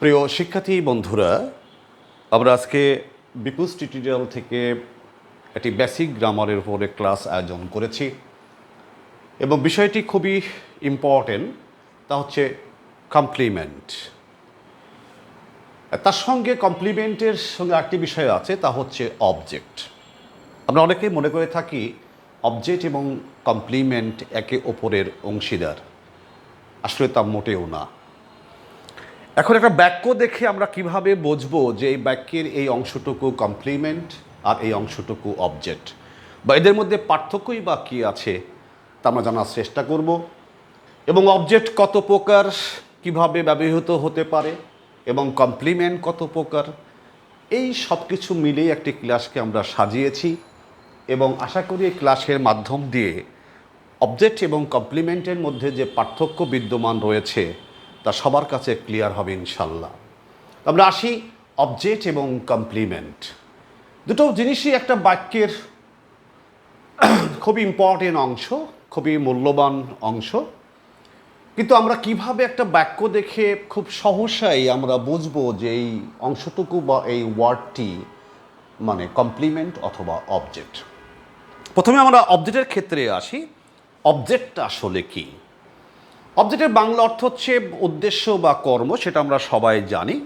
প্রিয় শিক্ষার্থী বন্ধুরা, আমরা আজকে বিপুস টিউটোরিয়াল থেকে একটি বেসিক গ্রামারের উপরে ক্লাস আয়োজন করেছি এবং বিষয়টি খুবই ইম্পর্টেন্ট তা হচ্ছে কমপ্লিমেন্ট তার সঙ্গে কমপ্লিমেন্টের সঙ্গে আরেকটি বিষয় আছে, তা হচ্ছে অবজেক্ট আমরা অনেকেই মনে করে থাকি অবজেক্ট এবং কমপ্লিমেন্ট একে অপরের অংশীদার। আসলে তা মোটেও না। এখন একটা বাক্য দেখে আমরা কীভাবে বুঝব যে এই বাক্যের এই অংশটুকু কমপ্লিমেন্ট আর এই অংশটুকু অবজেক্ট বা এদের মধ্যে পার্থক্যই বা কী আছে তা আমরা জানার চেষ্টা করব। এবং অবজেক্ট কত প্রকার, কীভাবে ব্যবহৃত হতে পারে, এবং কমপ্লিমেন্ট কত প্রকার, এই সব কিছু মিলিয়ে একটি ক্লাসকে আমরা সাজিয়েছি। এবং আশা করি এই ক্লাসের মাধ্যম দিয়ে অবজেক্ট এবং কমপ্লিমেন্টের মধ্যে যে পার্থক্য বিদ্যমান রয়েছে তা সবার কাছে ক্লিয়ার হবে ইনশাল্লাহ। আমরা আসি অবজেক্ট এবং কমপ্লিমেন্ট দুটো জিনিসই একটা বাক্যের খুবই ইম্পর্টেন্ট অংশ, খুবই মূল্যবান অংশ। কিন্তু আমরা কীভাবে একটা বাক্য দেখে খুব সহসাই আমরা বুঝব যে এই অংশটুকু বা এই ওয়ার্ডটি মানে কমপ্লিমেন্ট অথবা অবজেক্ট প্রথমে আমরা অবজেক্টের ক্ষেত্রে আসি। অবজেক্টটা আসলে কী? অবজেক্টের বাংলা অর্থ হচ্ছে উদ্দেশ্য বা কর্ম, সেটা আমরা সবাই জানি।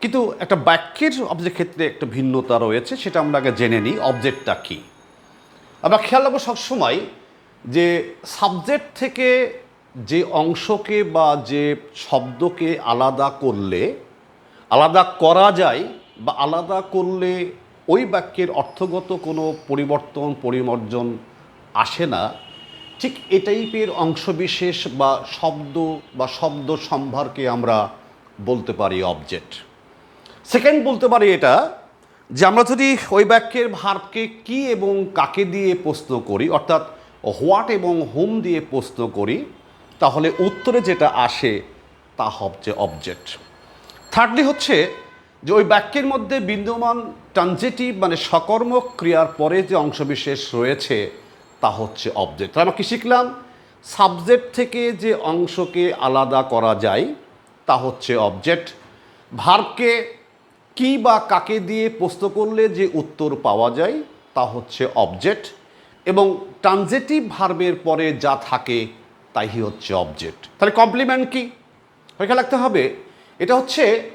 কিন্তু একটা বাক্যের অবজেক্ট ক্ষেত্রে একটা ভিন্নতা রয়েছে, সেটা আমরা আগে জেনে নিই অবজেক্টটা কী? আমরা খেয়াল রাখব সবসময় যে সাবজেক্ট থেকে যে অংশকে বা যে শব্দকে আলাদা করলে, আলাদা করা যায় বা আলাদা করলে ওই বাক্যের অর্থগত কোনো পরিবর্তন, পরিমার্জন আসে না। ঠিক এ টাইপের অংশবিশেষ বা শব্দ বা শব্দ সম্ভারকে আমরা বলতে পারি অবজেক্ট সেকেন্ড বলতে পারি এটা যে আমরা যদি ওই বাক্যের ভার্বকে কি এবং কাকে দিয়ে প্রশ্ন করি, অর্থাৎ হোয়াট এবং হোম দিয়ে প্রশ্ন করি, তাহলে উত্তরে যেটা আসে তা হচ্ছে অবজেক্ট থার্ডলি হচ্ছে যে ওই বাক্যের মধ্যে বিদ্যমান ট্রানজেটিভ মানে সকর্মক ক্রিয়ার পরে যে অংশবিশেষ রয়েছে তা হচ্ছে অবজেক্ট তাহলে আমরা কি শিখলাম? সাবজেক্ট থেকে যে অংশকে আলাদা করা যায়, তা হচ্ছে অবজেক্ট ভার্বকে কি বা কাকে দিয়ে প্রশ্ন করলে যে উত্তর পাওয়া যায়, তা হচ্ছে অবজেক্ট এবং ট্রানজেটিভ ভার্বের পরে যা থাকে, তাই হচ্ছে অবজেক্ট তাহলে কমপ্লিমেন্ট কি? পরীক্ষা লাগতে হবে। এটা হচ্ছে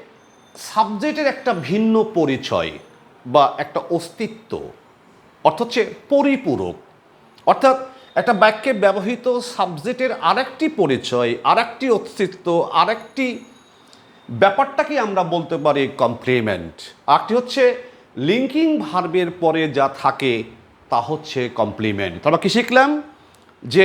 সাবজেক্টের একটা ভিন্ন পরিচয় বা একটা অস্তিত্ব। অর্থ হচ্ছে পরিপূরক। অর্থাৎ একটা বাক্যে ব্যবহৃত সাবজেক্টের আরেকটি পরিচয়, আরেকটি অস্তিত্ব, আরেকটি ব্যাপারটাকে আমরা বলতে পারি কমপ্লিমেন্ট আরেকটি হচ্ছে লিঙ্কিং ভার্বের পরে যা থাকে তা হচ্ছে কমপ্লিমেন্ট আমরা কি শিখলাম? যে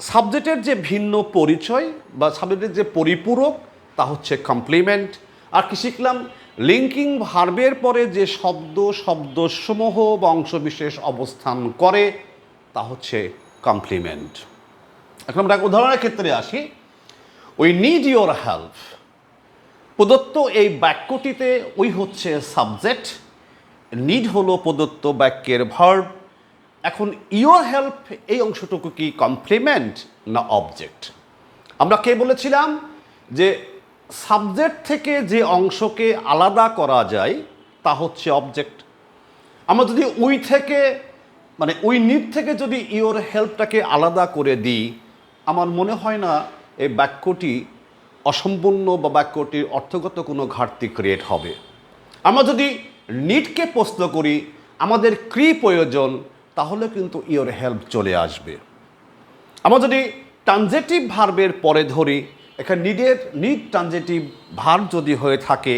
সাবজেক্টের যে ভিন্ন পরিচয় বা সাবজেক্টের যে পরিপূরক তা হচ্ছে কমপ্লিমেন্ট আর কি শিখলাম? লিঙ্কিং ভার্বের পরে যে শব্দ, শব্দসমূহ বা অংশবিশেষ অবস্থান করে তা হচ্ছে কমপ্লিমেন্ট এখন আমরা উদাহরণের ক্ষেত্রে আসি। উই নিড ইয়োর হেল্প প্রদত্ত এই বাক্যটিতে ওই হচ্ছে সাবজেক্ট নিড হলো প্রদত্ত বাক্যের ভার্ব এখন ইয়োর হেল্প এই অংশটুকু কি কমপ্লিমেন্ট না অবজেক্ট আমরা কে বলেছিলাম যে সাবজেক্ট থেকে যে অংশকে আলাদা করা যায় তা হচ্ছে অবজেক্ট আমরা যদি উই থেকে মানে ওই নিড থেকে যদি ইওর হেল্পটাকে আলাদা করে দিই, আমার মনে হয় না এই বাক্যটি অসম্পূর্ণ বা বাক্যটির অর্থগত কোনো ঘাটতি ক্রিয়েট হবে। আমরা যদি নিডকে প্রশ্ন করি, আমাদের ক্রি প্রয়োজন, তাহলে কিন্তু ইওর হেল্প চলে আসবে। আমরা যদি ট্রানজেটিভ ভার্বের পরে ধরি, এখানে নিডের নিড ট্রানজেটিভ ভার্ব যদি হয়ে থাকে,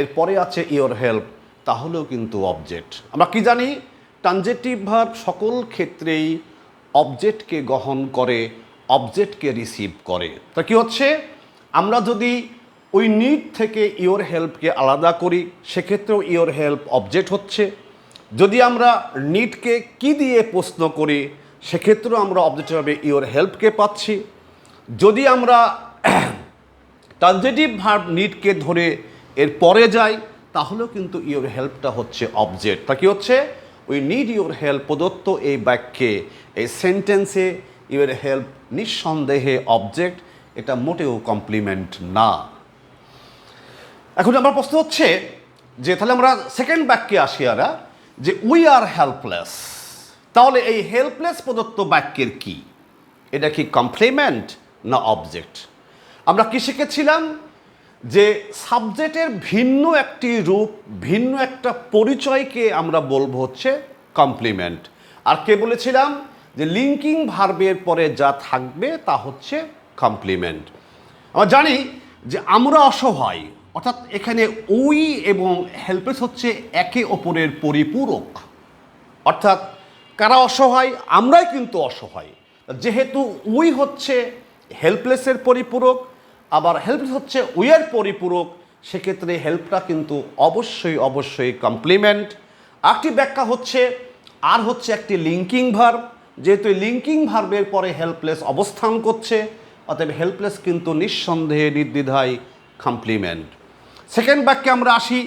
এরপরে আছে ইওর হেল্প তাহলেও কিন্তু অবজেক্ট আমরা কি জানি? ট্রানজেটিভ ভার্ব সকল ক্ষেত্রেই অবজেক্টকে গ্রহণ করে অবজেক্টকে রিসিভ করে। তা কি হচ্ছে? আমরা যদি ওই নিড থেকে ইওর হেল্পকে আলাদা করি, সেক্ষেত্রেও ইওর হেল্প অবজেক্ট হচ্ছে। যদি আমরা নিডকে কি দিয়ে প্রশ্ন করি, সেক্ষেত্রেও আমরা অবজেক্ট হিসাবে ইওর হেল্পকে পাচ্ছি। যদি আমরা ট্রানজেটিভ ভার্ব নিডকে ধরে এর পরে যাই, তাহলেও কিন্তু ইওর হেল্পটা হচ্ছে অবজেক্ট তা কি হচ্ছে? উই নিড ইউর হেল্প প্রদত্ত এই বাক্যে, এই সেন্টেন্সে ইউর হেল্প নিঃসন্দেহে অবজেক্ট এটা মোটেও কমপ্লিমেন্ট না। এখন আমার প্রশ্ন হচ্ছে যে, তাহলে আমরা সেকেন্ড বাক্যে আসি আরা, যে উই আর হেল্পলেস তাহলে এই হেল্পলেস প্রদত্ত বাক্যের কি? এটা কি কমপ্লিমেন্ট না অবজেক্ট আমরা কি শিখেছিলাম? যে সাবজেক্টের ভিন্ন একটি রূপ, ভিন্ন একটা পরিচয়কে আমরা বলব হচ্ছে কমপ্লিমেন্ট আর কে বলেছিলাম? যে লিঙ্কিং ভার্বের পরে যা থাকবে তা হচ্ছে কমপ্লিমেন্ট আমরা জানি যে আমরা অসহায়, অর্থাৎ এখানে উই এবং হেল্পলেস হচ্ছে একে অপরের পরিপূরক। অর্থাৎ কারা অসহায়? আমরাই কিন্তু অসহায়। যেহেতু উই হচ্ছে হেল্পলেসের পরিপূরক আবার হেল্পলেস হচ্ছে উইয়ের পরিপূরক, সেক্ষেত্রে হেল্পটা কিন্তু অবশ্যই অবশ্যই কমপ্লিমেন্ট আরেকটি ব্যাখ্যা হচ্ছে, আর হচ্ছে একটি লিঙ্কিং ভার্ব যেহেতু লিঙ্কিং ভার্বের পরে হেল্পলেস অবস্থান করছে, অতএব হেল্পলেস কিন্তু নিঃসন্দেহে, নির্দ্বিধায় কমপ্লিমেন্ট সেকেন্ড বাক্যে আমরা আসি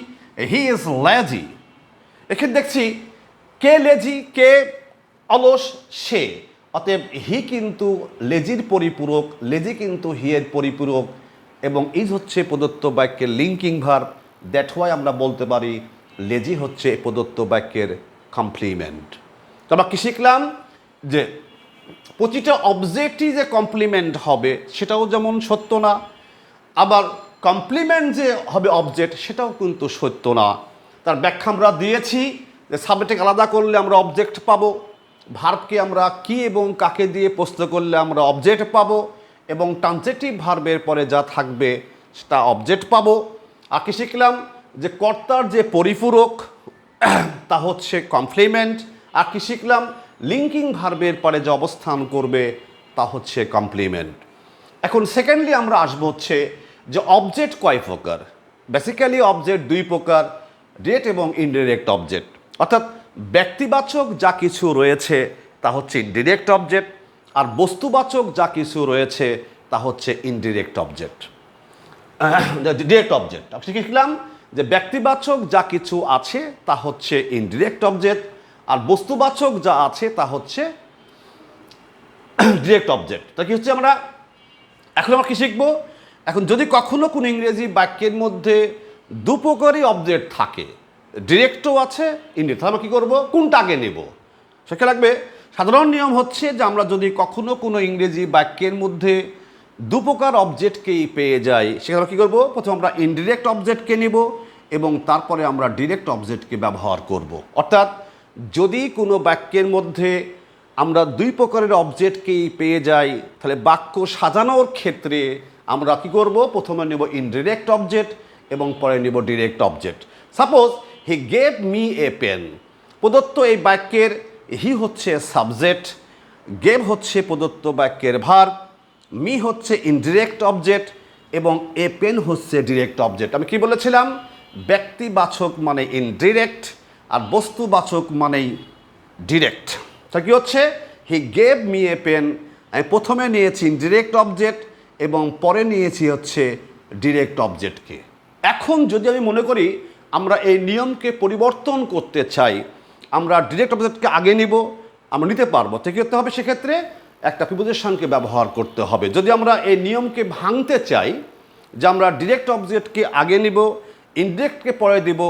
হি ইজ ল্যাজি এখানে দেখছি, কে লেজি কে অলস, সে। অতএব হি কিন্তু লেজির পরিপূরক, লেজি কিন্তু হিয়ের পরিপূরক এবং ইজ হচ্ছে প্রদত্ত বাক্যের লিঙ্কিং ভার, দ্যাট ওয়াই আমরা বলতে পারি লেজি হচ্ছে প্রদত্ত বাক্যের কমপ্লিমেন্ট। তো আমরা কি শিখলাম? যে প্রতিটা অবজেক্টই যে কমপ্লিমেন্ট হবে সেটাও যেমন সত্য না, আবার কমপ্লিমেন্ট যে হবে অবজেক্ট সেটাও কিন্তু সত্য না। তার ব্যাখ্যা আমরা দিয়েছি যে সাবজেক্টকে আলাদা করলে আমরা অবজেক্ট পাবো। ভার্বকে আমরা কি এবং কাকে দিয়ে প্রশ্ন করলে আমরা অবজেক্ট পাবো এবং ট্রানজেটিভ ভার্বের পরে যা থাকবে সেটা অবজেক্ট পাবো। আর কি শিখলাম যে কর্তার যে পরিপূরক, তা হচ্ছে কমপ্লিমেন্ট আর কি শিখলাম লিঙ্কিং ভার্বের পরে যে অবস্থান করবে, তা হচ্ছে কমপ্লিমেন্ট এখন সেকেন্ডলি আমরা আসব হচ্ছে যে অবজেক্ট কয় প্রকার? বেসিক্যালি অবজেক্ট দুই প্রকার ডেট এবং ইনডিরেক্ট অবজেক্ট অর্থাৎ ব্যক্তিবাচক যা কিছু রয়েছে তা হচ্ছে ডিরেক্ট অবজেক্ট আর বস্তুবাচক যা কিছু রয়েছে তা হচ্ছে ইনডিরেক্ট অবজেক্ট ডিরেক্ট অবজেক্ট আপনি শিখলাম যে ব্যক্তিবাচক যা কিছু আছে তা হচ্ছে ইনডিরেক্ট অবজেক্ট আর বস্তুবাচক যা আছে তা হচ্ছে ডিরেক্ট অবজেক্ট তা কি হচ্ছে আমরা? এখন আমরা কি শিখব? এখন যদি কখনো কোনো ইংরেজি বাক্যের মধ্যে দু প্রকারই অবজেক্ট থাকে ডিরেক্টও আছে ইনডিরেক্ট আমরা কী করব? কোনটা আগে নেব? সেটা লাগবে, সাধারণ নিয়ম হচ্ছে যে আমরা যদি কখনো কোনো ইংরেজি বাক্যের মধ্যে দু প্রকার অবজেক্টকেই পেয়ে যাই, সেখানে কী করব? প্রথমে আমরা ইনডিরেক্ট অবজেক্টকে নেব এবং তারপরে আমরা ডিরেক্ট অবজেক্টকে ব্যবহার করব। অর্থাৎ যদি কোনো বাক্যের মধ্যে আমরা দুই প্রকারের অবজেক্টকেই পেয়ে যাই, তাহলে বাক্য সাজানোর ক্ষেত্রে আমরা কি করব? প্রথমে নেব ইনডিরেক্ট অবজেক্ট এবং পরে নেব direct object suppose he gave me a pen প্রদত্ত এই বাক্যের হি হচ্ছে সাবজেক্ট গেভ হচ্ছে প্রদত্ত বাক্যের ভার মি হচ্ছে ইনডিরেক্ট অবজেক্ট এবং এ পেন হচ্ছে ডিরেক্ট অবজেক্ট আমি কি বলেছিলাম? ব্যক্তিবাচক মানে ইনডিরেক্ট আর বস্তুবাচক মানেই ডিরেক্ট তা কি হচ্ছে? He gave me a pen আমি প্রথমে নিয়েছি ইনডিরেক্ট অবজেক্ট এবং পরে নিয়েছি হচ্ছে ডিরেক্ট অবজেক্টকে এখন যদি আমি মনে করি আমরা এই নিয়মকে পরিবর্তন করতে চাই, আমরা ডিরেক্ট অবজেক্টকে আগে নিব, আমরা নিতে পারব। তো কী করতে হবে? সেক্ষেত্রে একটা প্রিপোজিশনকে ব্যবহার করতে হবে। যদি আমরা এই নিয়মকে ভাঙতে চাই, যে আমরা ডিরেক্ট অবজেক্টকে আগে নিব ইনডিরেক্টকে পরে দিব,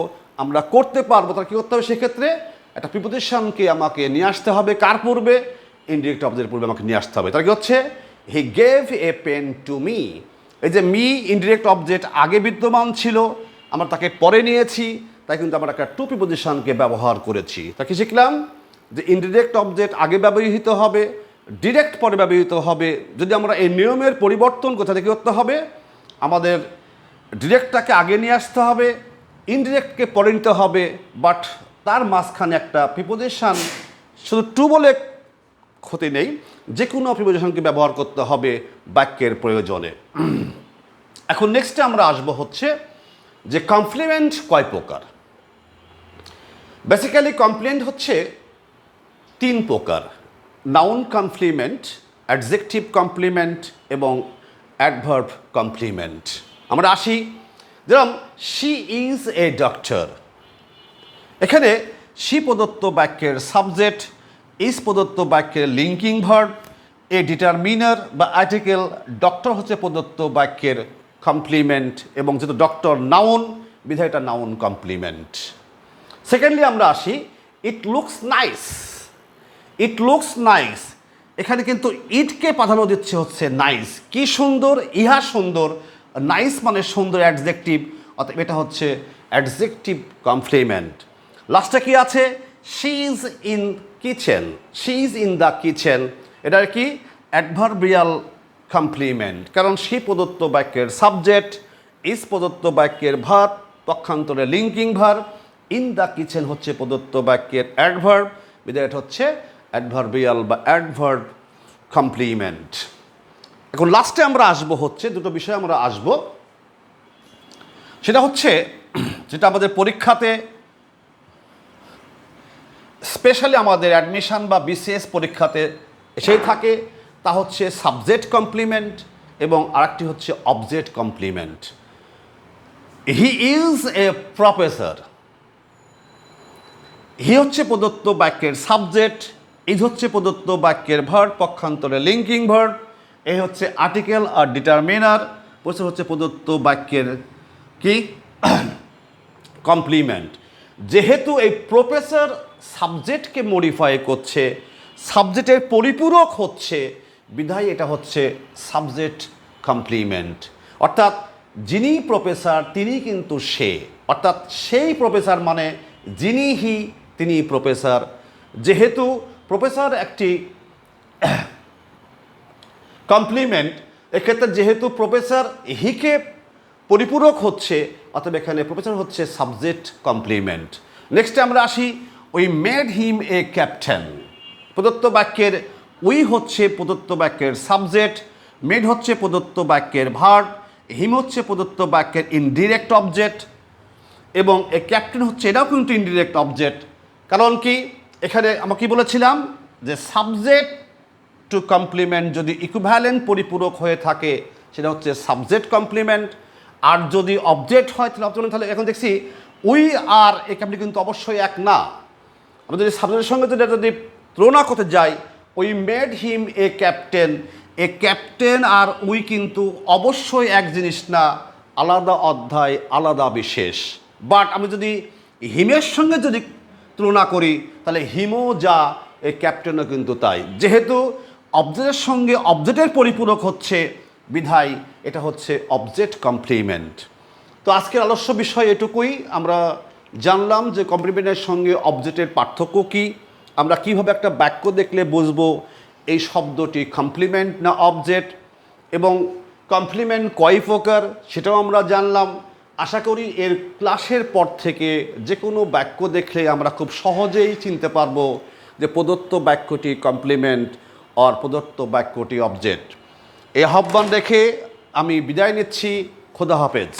আমরা করতে পারব, তাহলে কী করতে হবে? সেক্ষেত্রে একটা প্রিপোজিশনকে আমাকে নিয়ে আসতে হবে। কার পূর্বে? ইনডিরেক্ট অবজেক্ট পূর্বে আমাকে নিয়ে আসতে হবে। তাহলে কি হচ্ছে? He gave a pen to me এই যে মি ইনডিরেক্ট অবজেক্ট আগে বিদ্যমান ছিল। আমরা তাকে পরে নিয়েছি, তাই কিন্তু আমরা একটা টু প্রিপোজিশনকে ব্যবহার করেছি। তা কি শিখলাম? যে ইনডিরেক্ট অবজেক্ট আগে ব্যবহৃত হবে ডিরেক্ট পরে ব্যবহৃত হবে। যদি আমরা এই নিয়মের পরিবর্তন কোথা থেকে করতে হবে? আমাদের ডিরেক্টটাকে আগে নিয়ে আসতে হবে ইনডিরেক্টকে পরে নিতে হবে বাট তার মাঝখানে একটা প্রিপোজিশন শুধু টু বলে ক্ষতি নেই যে কোনো প্রিপোজিশনকে ব্যবহার করতে হবে বাক্যের প্রয়োজনে। এখন নেক্সটে আমরা আসব হচ্ছে যে কমপ্লিমেন্ট কয় প্রকার? বেসিক্যালি কমপ্লেন্ট হচ্ছে তিন প্রকার। নাউন কমপ্লিমেন্ট অ্যাডজেক্টিভ কমপ্লিমেন্ট এবং অ্যাডভার্ব কমপ্লিমেন্ট আমরা আসি যেরকম শি ইজ এ ডক্টর এখানে শি প্রদত্ত বাক্যের সাবজেক্ট ইজ প্রদত্ত বাক্যের লিঙ্কিং ভার্ব এ ডিটারমিনার বা আর্টিকেল ডক্টর হচ্ছে প্রদত্ত বাক্যের কমপ্লিমেন্ট এবং যেহেতু ডক্টর নাউন বিধায় এটা নাউন কমপ্লিমেন্ট সেকেন্ডলি আমরা আসি it looks nice it looks nice এখানে কিন্তু ইটকে প্রাধান্য দিচ্ছে হচ্ছে নাইস কি সুন্দর, ইহা সুন্দর নাইস মানে সুন্দর অ্যাডজেক্টিভ অর্থাৎ এটা হচ্ছে অ্যাডজেক্টিভ কমপ্লিমেন্ট লাস্টে কি আছে? She is in kitchen she is in the kitchen এটার কি? অ্যাডভার্বিয়াল কমপ্লিমেন্ট কারণ সে প্রদত্ত বাক্যের সাবজেক্ট ইজ প্রদত্ত বাক্যের ভার পক্ষান্তরে লিঙ্কিং ভার ইন দ্য কিচেন হচ্ছে প্রদত্ত বাক্যের অ্যাডভার্ব বিদায় হচ্ছে অ্যাডভার্বিয়াল বা অ্যাডভার্ব কমপ্লিমেন্ট এখন লাস্টে আমরা আসব হচ্ছে, দুটো বিষয় আমরা আসব। সেটা হচ্ছে, যেটা আমাদের পরীক্ষাতে স্পেশালি আমাদের অ্যাডমিশন বা বিসিএস পরীক্ষাতে এসেই থাকে। তা হচ্ছে সাবজেক্ট কমপ্লিমেন্ট এবং আরেকটি হচ্ছে object complement he is a professor he হচ্ছে প্রদত্ত বাক্যের সাবজেক্ট ইজ হচ্ছে প্রদত্ত বাক্যের ভার্ব পক্ষান্তরে লিঙ্কিং ভার্ব এই হচ্ছে আর্টিকেল আর ডিটারমিনার প্রশ্ন হচ্ছে প্রদত্ত বাক্যের কি? কমপ্লিমেন্ট যেহেতু এই প্রফেসর সাবজেক্টকে মডিফাই করছে সাবজেক্টের পরিপূরক হচ্ছে বিধায় এটা হচ্ছে সাবজেক্ট কমপ্লিমেন্ট। অর্থাৎ যিনি প্রফেসর, তিনি কিন্তু সে। অর্থাৎ সেই প্রফেসর মানে যিনি হি, তিনি প্রফেসর। যেহেতু প্রফেসর একটি কমপ্লিমেন্ট, এক্ষেত্রে যেহেতু প্রফেসর হিকে পরিপূরক হচ্ছে, অতএব এখানে প্রফেসর হচ্ছে সাবজেক্ট কমপ্লিমেন্ট। নেক্সটে আমরা আসি we made him a captain. প্রদত্ত বাক্যের উই হচ্ছে প্রদত্ত বাক্যের সাবজেক্ট মেড হচ্ছে প্রদত্ত বাক্যের ভার্ব হিম হচ্ছে প্রদত্ত বাক্যের ইনডিরেক্ট অবজেক্ট এবং এ ক্যাপ্টেন হচ্ছে এটাও কিন্তু ইনডিরেক্ট অবজেক্ট কারণ কি? এখানে আমরা কি বলেছিলাম? যে সাবজেক্ট টু কমপ্লিমেন্ট যদি ইকুভ্যালেন্ট পরিপূরক হয়ে থাকে, সেটা হচ্ছে সাবজেক্ট কমপ্লিমেন্ট আর যদি অবজেক্ট হয়, তাহলে অবজেক্ট তাহলে এখন দেখছি উই আর এ ক্যাপ্টেন কিন্তু অবশ্যই এক না। আমরা যদি সাবজেক্টের সঙ্গে যদি যদি তুলনা করতে যাই we made him a captain a captain R we কিন্তু অবশ্যই এক জিনিস না, আলাদা অধ্যায়, আলাদা বিশেষ। বাট আমি যদি হিমের সঙ্গে যদি তুলনা করি, তাহলে হিমও যা, এ ক্যাপ্টেনও কিন্তু তাই। যেহেতু অবজেক্টের সঙ্গে অবজেক্টের পরিপূরক হচ্ছে বিধায়, এটা হচ্ছে অবজেক্ট কমপ্লিমেন্ট তো আজকের আলস্য বিষয় এটুকুই। আমরা জানলাম যে কমপ্লিমেন্টের সঙ্গে অবজেক্টের পার্থক্য কী। আমরা কীভাবে একটা বাক্য দেখলে বুঝব? এই শব্দটি কমপ্লিমেন্ট না অবজেক্ট এবং কমপ্লিমেন্ট কয় প্রকার? সেটাও আমরা জানলাম। আশা করি এর ক্লাসের পর থেকে যে কোনো বাক্য দেখলে আমরা খুব সহজেই চিনতে পারব যে প্রদত্ত বাক্যটি কমপ্লিমেন্ট আর প্রদত্ত বাক্যটি অবজেক্ট এই আহ্বান রেখে আমি বিদায় নিচ্ছি। খোদা হাফেজ।